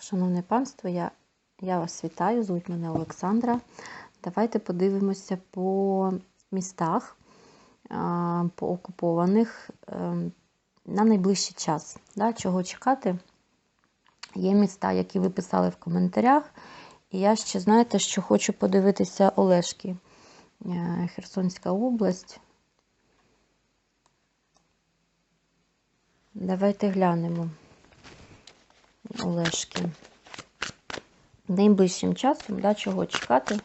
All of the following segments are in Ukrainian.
Шановне панство, я, я вас вітаю, звуть мене Олександра. Давайте подивимося по містах, по окупованих ем, на найближчий час. Да, Чого чекати? Є міста, які ви писали в коментарях. І я ще, знаєте, що хочу подивитися Олешки, Е, Херсонська область. Давайте глянемо Олешки. Найближчим часом, да, чого чекати.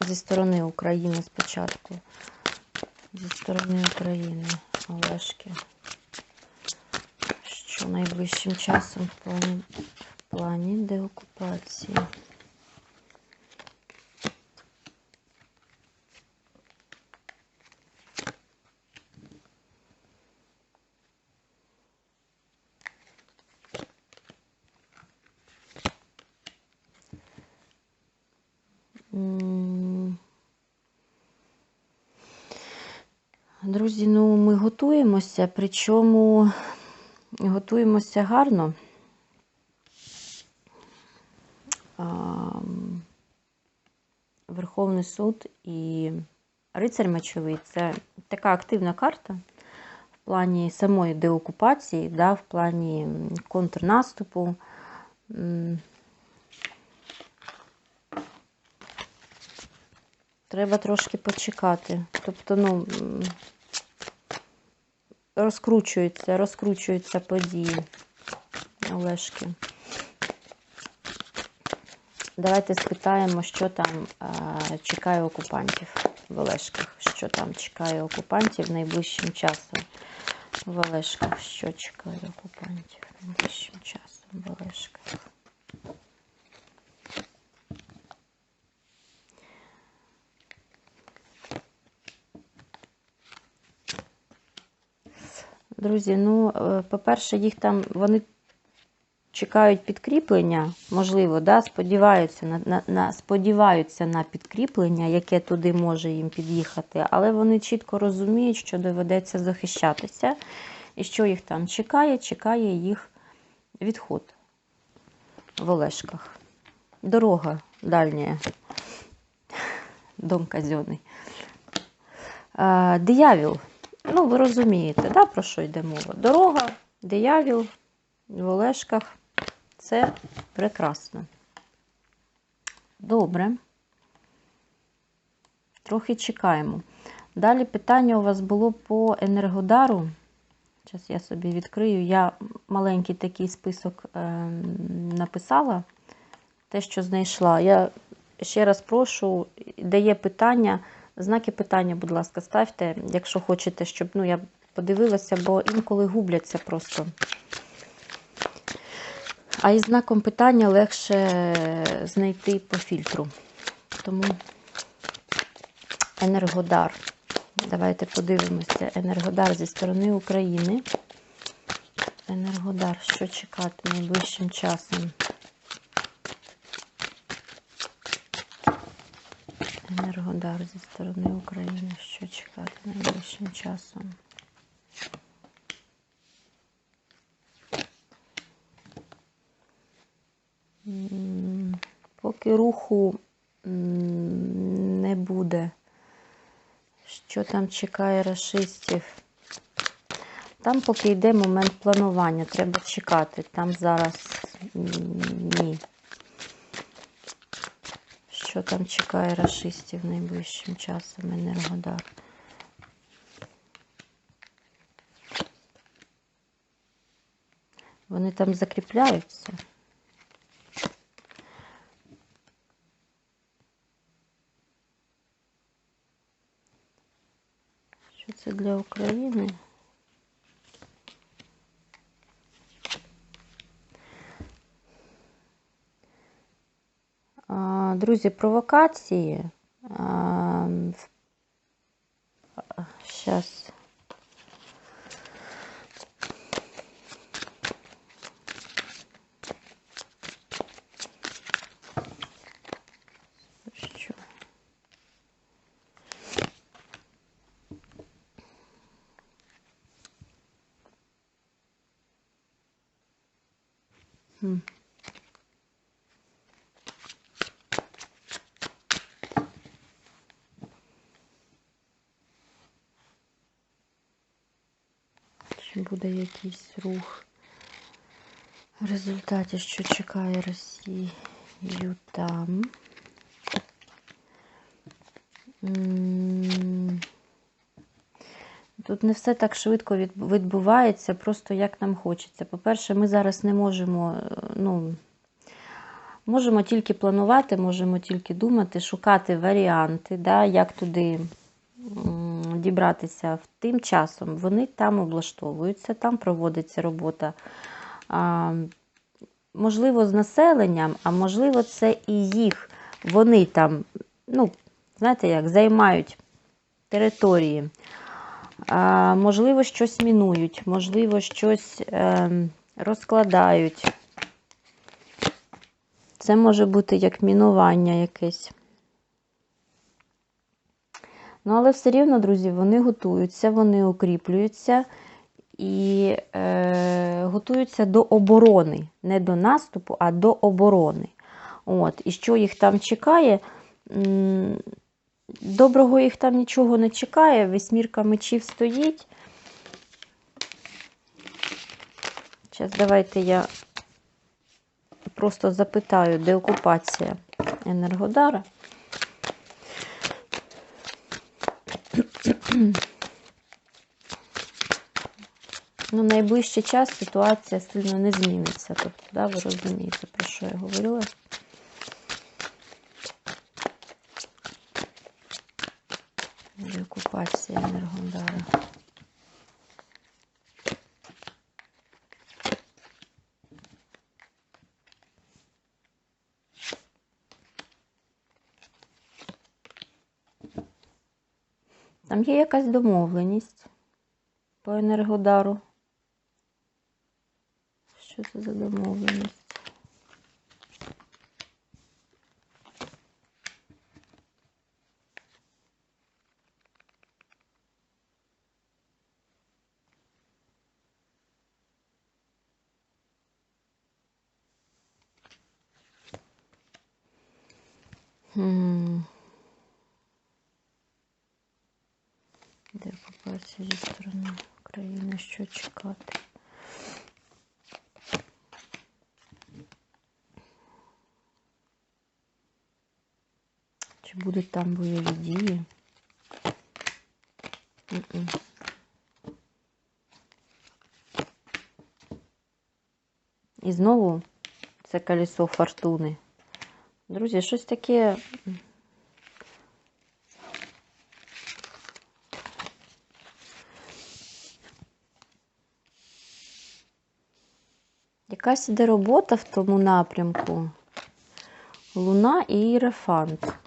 Зі сторони України спочатку. Зі сторони України Олешки. Що найближчим часом в плані, в плані деокупації. М. Друзі, ну ми готуємося, причому готуємося гарно. Верховний суд і рицарь мечовий це така активна карта в плані самої деокупації, да, в плані контрнаступу. Треба трошки почекати. Тобто, ну, розкручуються, розкручуються події Олешки. Давайте спитаємо, що там а, чекає окупантів в Олешках. Що там чекає окупантів найближчим часом в Олешках. Що чекає окупантів найближчим часом в Олешках. Друзі, ну, е, по-перше, їх там вони чекають підкріплення, можливо, да, сподіваються на, на, на, сподіваються на підкріплення, яке туди може їм під'їхати, але вони чітко розуміють, що доведеться захищатися, і що їх там чекає, чекає їх відход в Олешках. Дорога дальня, дом казенний. Е, Диявіл. Ну, ви розумієте, да, про що йде мова? Дорога, диявіл в Олешках. Це прекрасно. Добре. Трохи чекаємо. Далі питання у вас було по енергодару. Зараз я собі відкрию. Я маленький такий список е, написала, те, що знайшла. Я ще раз прошу, де є питання. Знаки питання, будь ласка, ставте, якщо хочете, щоб ну, я подивилася, бо інколи губляться просто. А із знаком питання легше знайти по фільтру. Тому Енергодар. Давайте подивимося. Енергодар зі сторони України. Енергодар, що чекати найближчим часом? Енергодар зі сторони України. Що чекати найближчим часом? Поки руху не буде. Що там чекає расистів? Там поки йде момент планування, треба чекати. Там зараз ні. Що там чекає расистів найближчим часом Енергодар? Вони там закріпляються. Що це для України? Друзі, провокації. Зараз. Mm. Буде якийсь рух в результаті, що чекає Росію там? Тут не все так швидко відбувається, просто як нам хочеться. По-перше, ми зараз не можемо, е, ну, можемо тільки планувати, можемо тільки думати, шукати варіанти, да, як туди дібратися. Тим часом вони там облаштовуються, там проводиться робота. Можливо, з населенням, а можливо, це і їх. Вони там, ну, знаєте як, займають території. Можливо, щось мінують, можливо, щось е, розкладають. Це може бути як мінування якесь. Ну, але все рівно, друзі, вони готуються, вони укріплюються і е, готуються до оборони. Не до наступу, а до оборони. От. І що їх там чекає? Доброго їх там нічого не чекає, вісьмірка мечів стоїть. Зараз давайте я просто запитаю, де окупація Енергодара. Ну, найближчий час ситуація сильно не зміниться. Тобто, да, ви розумієте, про що я говорила. Деокупація Енергодара. Там є якась домовленість по Енергодару. Що це за домовленість? Де окупація зі сторони України, що чекати? Чи будуть там бойові дії? І знову це колесо фортуни. Друзі, щось таке. Якась іде робота в тому напрямку. Луна і Єрефант.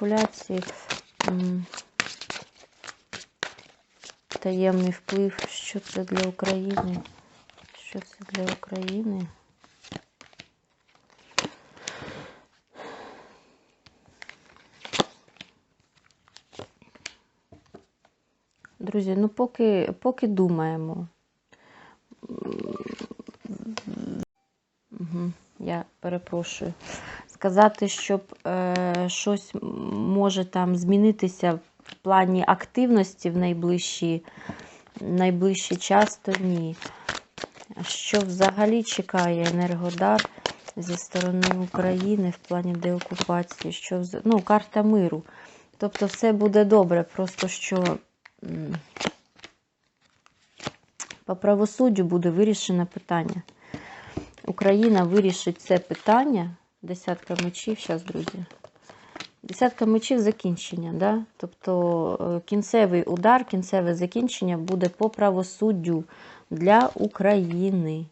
Маніпуляції, таємний вплив. Що це для України? Що це для України? Друзі, ну поки, поки думаємо. Угу, я перепрошую. Сказати, щоб е, щось може там змінитися в плані активності в найближчі, найближчий час, то ні. Що взагалі чекає Енергодар зі сторони України в плані деокупації? Що, вз- ну, карта миру. Тобто все буде добре, просто що по правосуддю буде вирішено питання. Україна вирішить це питання. Десятка мечів, зараз, друзі. Десятка мечів закінчення. Да? Тобто е, кінцевий удар, кінцеве закінчення буде по правосуддю для України.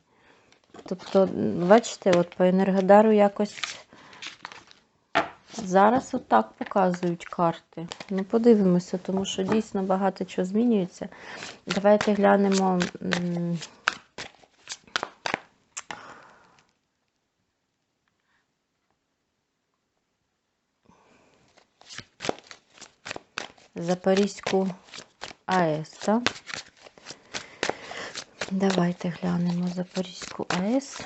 Тобто, бачите, от по Енергодару якось зараз отак показують карти. Ну, подивимося, тому що дійсно багато чого змінюється. Давайте глянемо. Запорізьку АЕС. Так? Давайте глянемо Запорізьку АЕС.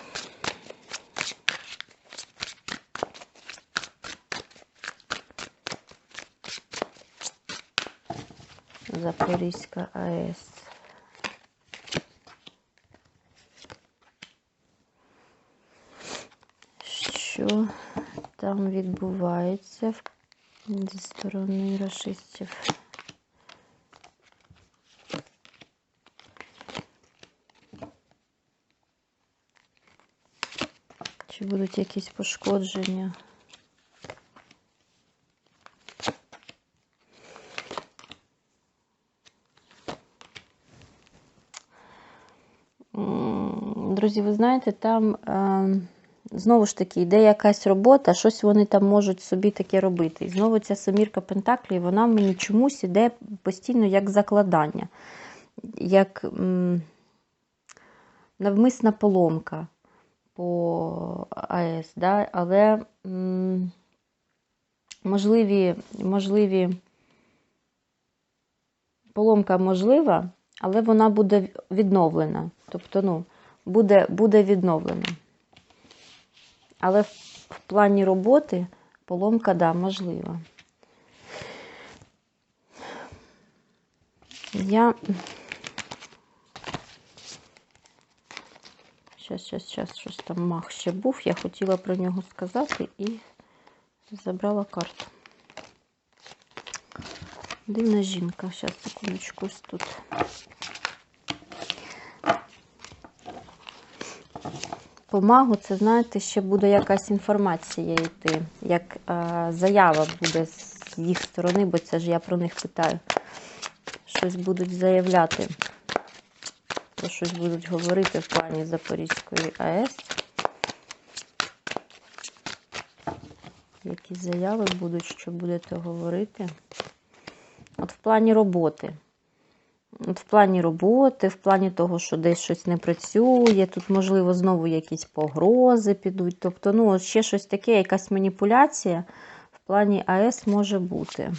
Запорізька АЕС. Що там відбувається в- зі сторони рашистів? Чи будуть якісь пошкодження? Друзі, ви знаєте, там е, знову ж таки йде якась робота, щось вони там можуть собі таке робити. І знову ця семірка Пентаклів, вона мені чомусь іде постійно як закладання, як м, навмисна поломка по АЕС. Да? Але м, можливі, можливі поломка можлива, але вона буде відновлена. Тобто, ну, буде, буде відновлена. Але в, плані роботи поломка, да, можлива. Я. Щас, щас, щас, щось там мах ще був. Я хотіла про нього сказати і забрала карту. Дивна жінка. Зараз, секундочку, ось тут. По магу, це, знаєте, ще буде якась інформація йти, як е, заява буде з їх сторони, бо це ж я про них питаю. Щось будуть заявляти, про щось будуть говорити в плані Запорізької АЕС. Які заяви будуть, що будете говорити? От в плані роботи. В плані роботи, в плані того, що десь щось не працює, тут, можливо, знову якісь погрози підуть. Тобто, ну, ще щось таке, якась маніпуляція в плані АЕС може бути.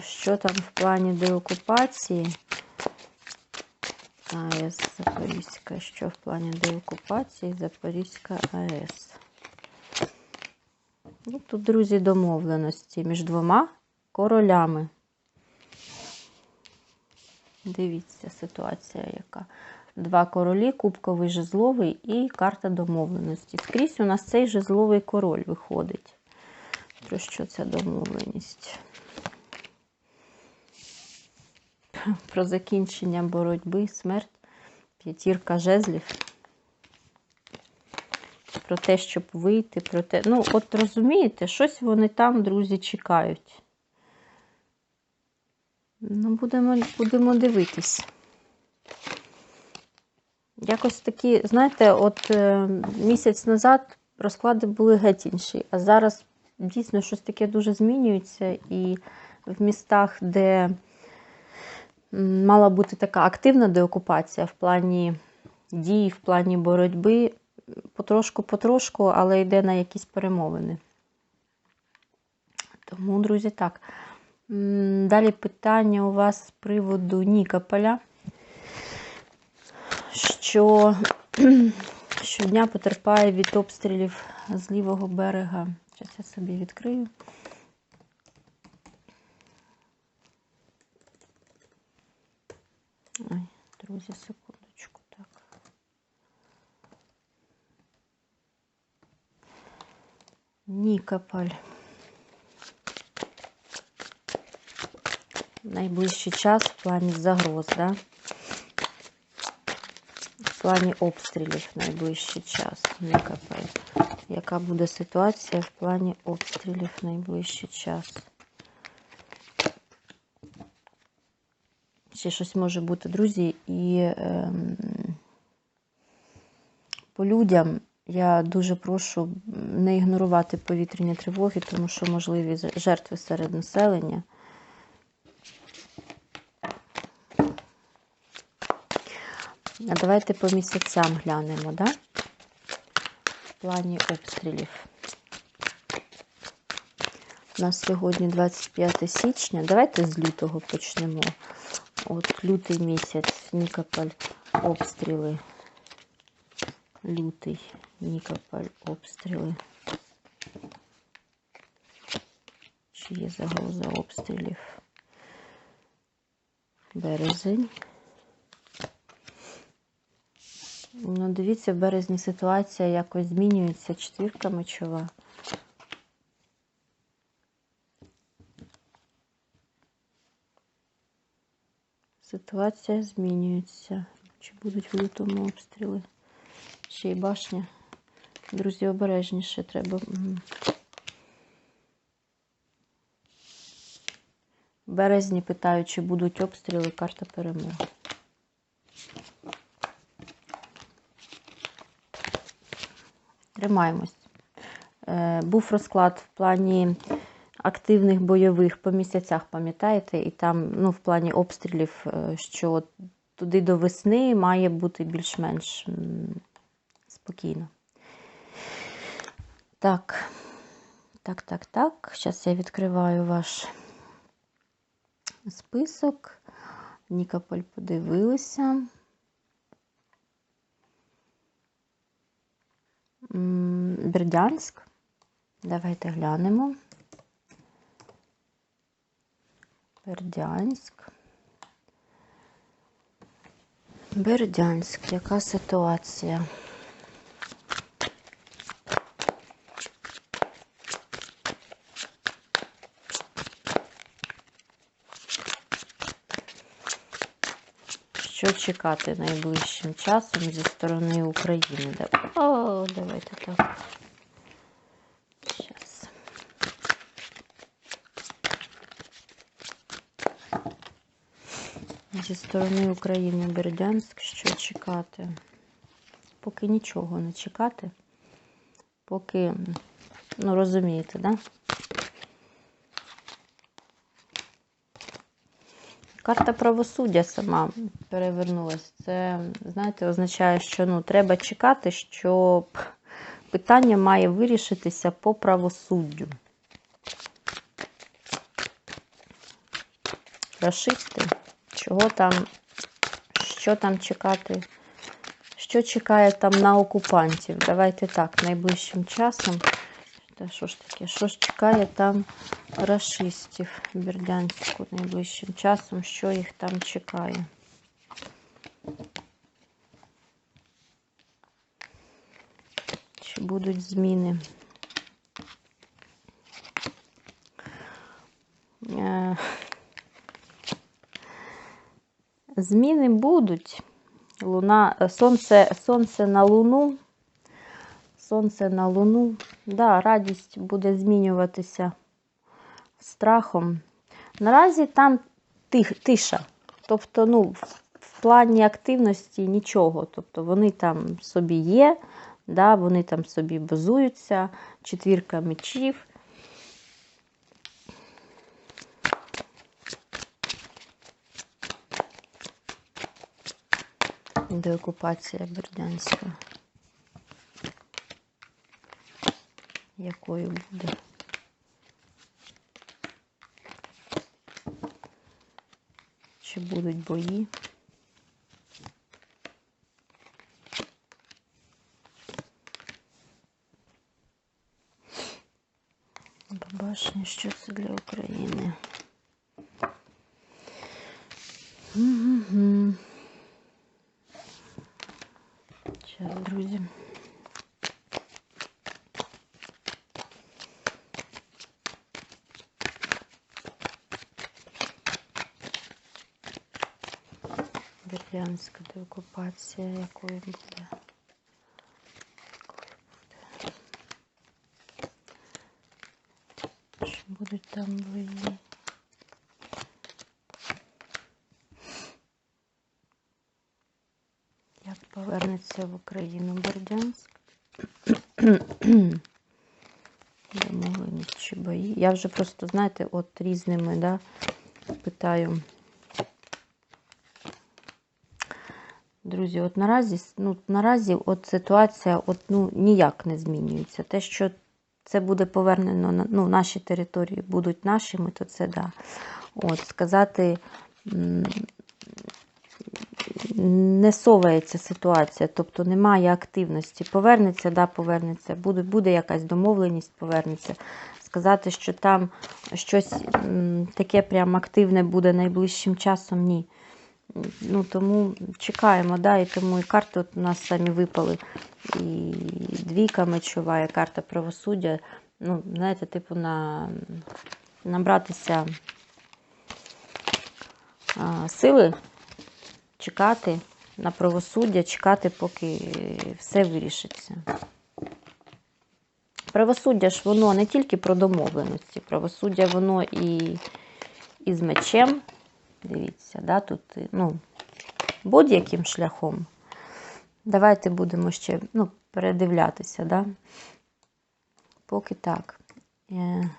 Що там в плані деокупації? АЕС Запорізька. Що в плані деокупації Запорізька АЕС? Ну, тут, друзі, домовленості між двома королями. Дивіться, ситуація яка. Два королі, кубковий жезловий і карта домовленості. Скрізь у нас цей жезловий король виходить. Про що ця домовленість? Про закінчення боротьби, смерть, п'ятірка жезлів. Про те, щоб вийти, про те. Ну, от розумієте, щось вони там, друзі, чекають. Ну, будемо, будемо дивитись. Якось такі, знаєте, от е, місяць назад розклади були геть інші, а зараз дійсно щось таке дуже змінюється. І в містах, де мала бути така активна деокупація в плані дій, в плані боротьби, потрошку-потрошку, але йде на якісь перемовини. Тому, друзі, так. Далі питання у вас з приводу Нікополя, що щодня потерпає від обстрілів з лівого берега. Зараз я собі відкрию. Ой, друзі, секундочку, так. Нікополь. Найближчий час в плані загроз, да? В плані обстрілів найближчий час. Нікополь. Яка буде ситуація в плані обстрілів найближчий час? Ще щось може бути, друзі, і ем, по людям я дуже прошу не ігнорувати повітряні тривоги, тому що можливі жертви серед населення. А давайте по місяцям глянемо, да? В плані обстрілів. У нас сьогодні 25 січня. Давайте з лютого почнемо. От лютий місяць, Нікополь, обстріли. Лютий, Нікополь, обстріли. Чи є загроза обстрілів? Березень. Ну, дивіться, в березні ситуація якось змінюється. Четвірка мечова. Ситуація змінюється. Чи будуть в лютому обстріли? Ще й башня. Друзі, обережніше треба. В березні питають, чи будуть обстріли, карта перемоги. Тримаємось. Е, був розклад в плані активних бойових по місяцях, пам'ятаєте, і там, ну, в плані обстрілів, е, що туди до весни має бути більш-менш спокійно. Так, так, так, так. Зараз я відкриваю ваш список. Нікополь подивилися. Бердянськ. Давайте глянемо. Бердянськ. Бердянськ. Яка ситуація? Що чекати найближчим часом зі сторони України? О, давайте так. Щас. Зі сторони України Бердянськ, що чекати? Поки нічого не чекати. Поки, ну розумієте, да? Карта правосуддя сама перевернулась. Це, знаєте, означає, що ну, треба чекати, що питання має вирішитися по правосуддю. Рашисти, чого там, що там чекати? Що чекає там на окупантів? Давайте так, найближчим часом. Та що ж таке? Що ж чекає там рашистів Бердянську найближчим часом? Що їх там чекає? Чи будуть зміни? Е, Зміни будуть. Луна, сонце, сонце на луну. Сонце на луну. Да, радість буде змінюватися страхом. Наразі там тиша. Тобто, ну, в, в плані активності нічого. Тобто вони там собі є, да, вони там собі базуються, четвірка мечів. Деокупація Бердянська. Якою буде? Будуть бої? Побачення, що це для України. Угу. Зараз, друзі. Деокупація, якою буде? Буде? Чи будуть там бої? Як повернеться в Україну Бердянськ? Домовленість чи бої? Я вже просто, знаєте, от різними, да, питаю. Друзі, от наразі, ну, наразі от ситуація от, ну, ніяк не змінюється. Те, що це буде повернено на ну, наші території будуть нашими, то це да. От, сказати. Не совається ситуація, тобто немає активності. Повернеться, да, повернеться, буде, буде якась домовленість, повернеться. Сказати, що там щось таке прям активне буде найближчим часом, ні. Ну, тому чекаємо, да, і тому і карти от у нас самі випали. І двійка мечова, і карта правосуддя. Ну, знаєте, типу, на, набратися а, сили, чекати на правосуддя, чекати, поки все вирішиться. Правосуддя ж воно не тільки про домовленості, правосуддя воно і, і з мечем. Дивіться, да, тут ну, будь-яким шляхом. Давайте будемо ще ну, передивлятися, да? поки так. Е,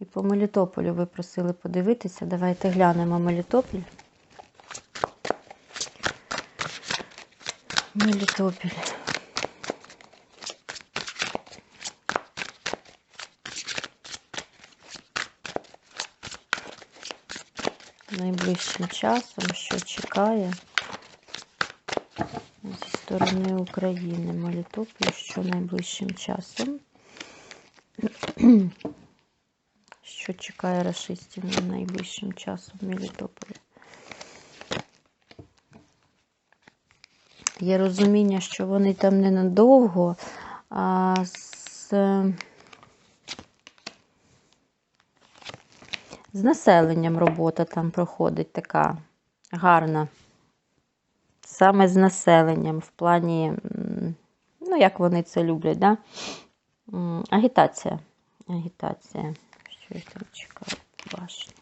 І по Мелітополю ви просили подивитися. Давайте глянемо Мелітополь. Мелітополь. Найближчим часом, що чекає зі сторони України Мелітополь, що найближчим часом. Що чекає расистів найближчим часом в Мелітополі? Є розуміння, що вони там ненадовго, а з, з населенням робота там проходить така гарна. Саме з населенням, в плані, ну, як вони це люблять, да? агітація. Агітація. Що їх там чекає? Башня.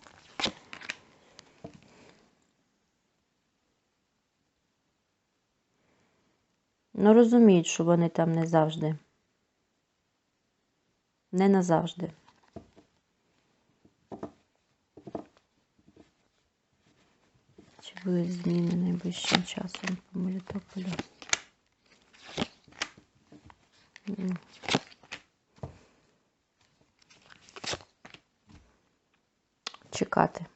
Ну, розуміють, що вони там не завжди. Не назавжди. Будуть зміни найближчим часом по Мелітополю? Чекати.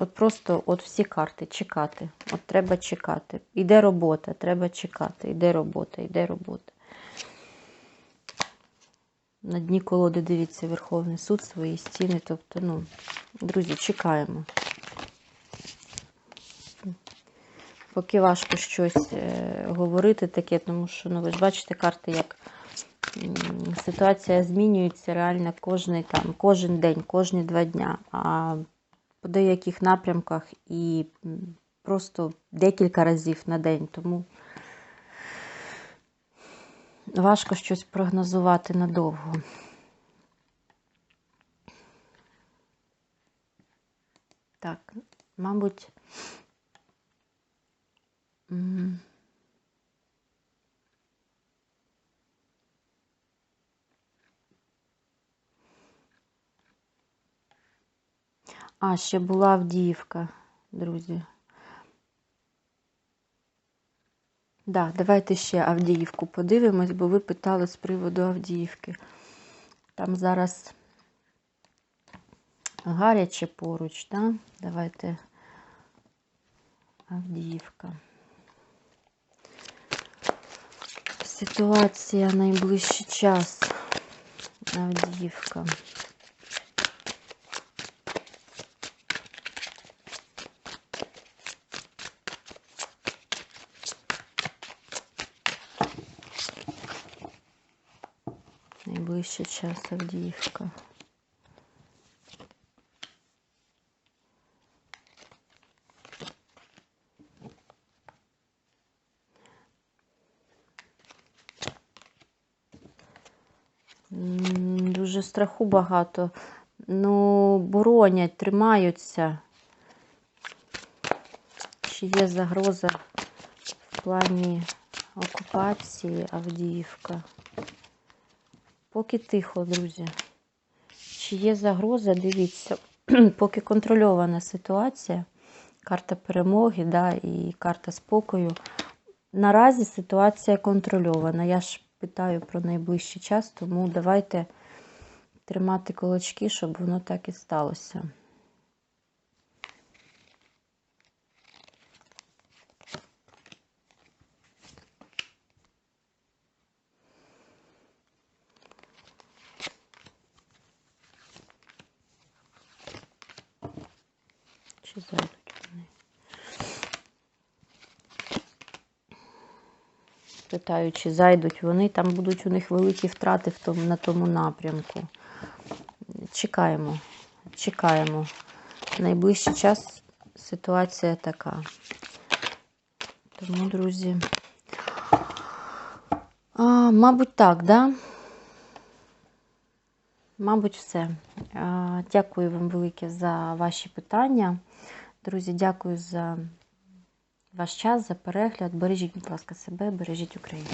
От просто от всі карти чекати. От треба чекати. Іде робота, треба чекати. Іде робота, іде робота. На дні колоди дивіться Верховний суд, свої стіни. Тобто, ну, друзі, чекаємо. Поки важко щось е, говорити таке, тому що, ну, ви ж бачите, карти, як ситуація змінюється реально кожний, там, кожен день, кожні два дня. А по деяких напрямках і просто декілька разів на день. Тому важко щось прогнозувати надовго. Так, мабуть. А, ще була Авдіївка, друзі. Да, давайте ще Авдіївку подивимось, бо ви питали з приводу Авдіївки. Там зараз гаряче поруч, да? Давайте Авдіївка. Ситуація найближчий час. Авдіївка. Найближчий час Авдіївка. М, Дуже страху багато. Ну, боронять, тримаються. Чи є загроза в плані окупації Авдіївка? Поки тихо, друзі. Чи є загроза? Дивіться, поки контрольована ситуація, карта перемоги, да, і карта спокою. наразі ситуація контрольована. Я ж питаю про найближчий час, тому давайте тримати кулачки, щоб воно так і сталося. Чи зайдуть вони? Питаю, зайдуть вони, там будуть у них великі втрати в тому, на тому напрямку. Чекаємо, чекаємо. Найближчий час ситуація така. Тому, друзі. А, мабуть, так, да? Мабуть, все. А, Дякую вам велике за ваші питання. Друзі, дякую за ваш час, за перегляд. Бережіть, будь ласка, себе, бережіть Україну.